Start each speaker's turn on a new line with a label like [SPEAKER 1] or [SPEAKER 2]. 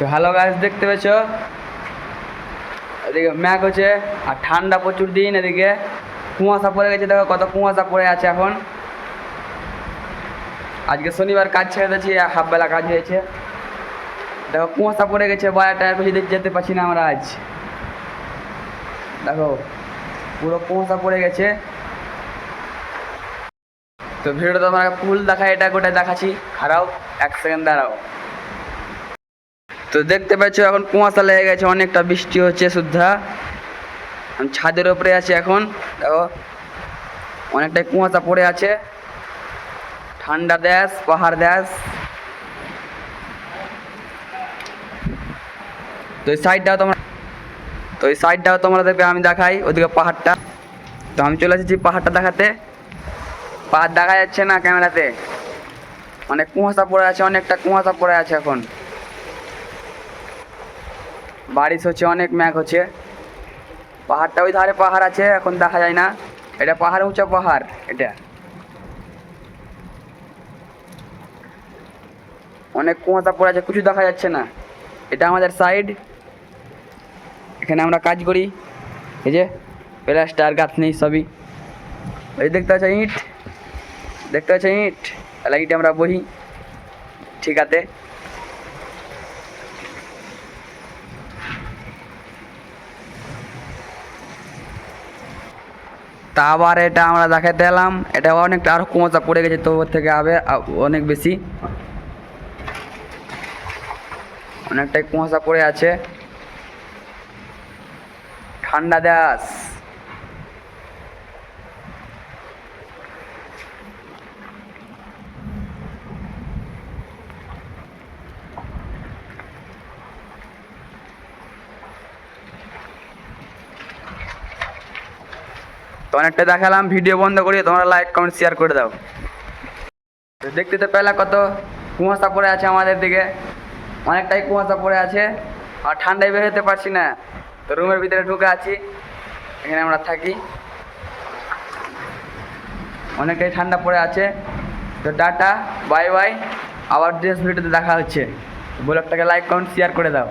[SPEAKER 1] তো হ্যালো গাছ দেখতে পেয়েছ? এদিকে ম্যাক হচ্ছে, আর ঠান্ডা প্রচুর দিন এদিকে। কুয়াশা পড়ে গেছে, দেখো কত কুয়াশা পড়ে আছে এখন। আজকে শনিবার কাজ ছেড়ে দিয়েছি হাফ বেলা কাজ হয়েছে। দেখো কুয়াশা পড়ে গেছে বাজার টায়ার পেছনে দিয়ে যেতে পারছি না আমরা আজ। দেখো, পুরো কুয়াশা পড়ে গেছে। তো ভিডিওটা তোমার ফুল দেখা এটা গোটা দেখাচ্ছি। খারাপ, এক সেকেন্ড দাঁড়াও। তো দেখতে পাচ্ছ এখন কুয়াশা লেগে গেছে, অনেকটা বৃষ্টি হচ্ছে শুদ্ধা। আমি ছাদের ওপরে আছি এখন, দেখো, অনেকটাই কুয়াশা পড়ে আছে। ঠান্ডা দেশ, পাহাড় দেশ। তো এই সাইডটাও তোমরা তো এই সাইডটাও তোমরা দেখবে আমি দেখাই, ওদিকে পাহাড়টা। তো আমি চলে এসেছি পাহাড়টা দেখাতে। পাহাড় দেখা যাচ্ছে না ক্যামেরাতে। অনেক কুয়াশা পড়ে আছে, অনেকটা কুয়াশা পড়ে আছে এখন। বারিশ হচ্ছে, অনেক ম্যাঘ হচ্ছে। পাহাড়টা ওই ধারে পাহাড় আছে, এখন দেখা যায় না। এটা পাহাড়, উঁচা পাহাড়, এটা। অনেক কুয়াশা পড়ে আছে, কিছু দেখা যাচ্ছে না। এটা আমাদের সাইড এখানে আমরা কাজ করি। এই যে, প্লাস্টার, গাঁথনি, সবই। এই দেখতে পাচ্ছ, ইট। দেখতে পাচ্ছ, ইট। তাহলে ইটে আমরা বহি। ঠিক তা আবার এটা আমরা দেখাতে এলাম এটা অনেকটা আরও কুয়াশা পড়ে গেছে, তো ওর থেকে আবে অনেক বেশি। অনেকটাই কুয়াশা পড়ে আছে। ঠান্ডা দেশ তো অনেকটা দেখালাম, ভিডিও বন্ধ করি তোমরা লাইক কমেন্ট শেয়ার করে দাও। দেখতে তো পেলা কত কুয়াশা পড়ে আছে আমাদের দিকে। অনেকটাই কুয়াশা পড়ে আছে, আর ঠান্ডায় বের হতে পারছি না। তো রুমের ভিতরে ঢুকে আছি, এখানে আমরা থাকি। অনেকটাই ঠান্ডা পড়ে আছে। তো টাটা বাই বাই আবার ড্রেস ভিডিওতে দেখা হচ্ছে। ব্লগটাকে লাইক কমেন্ট শেয়ার করে দাও।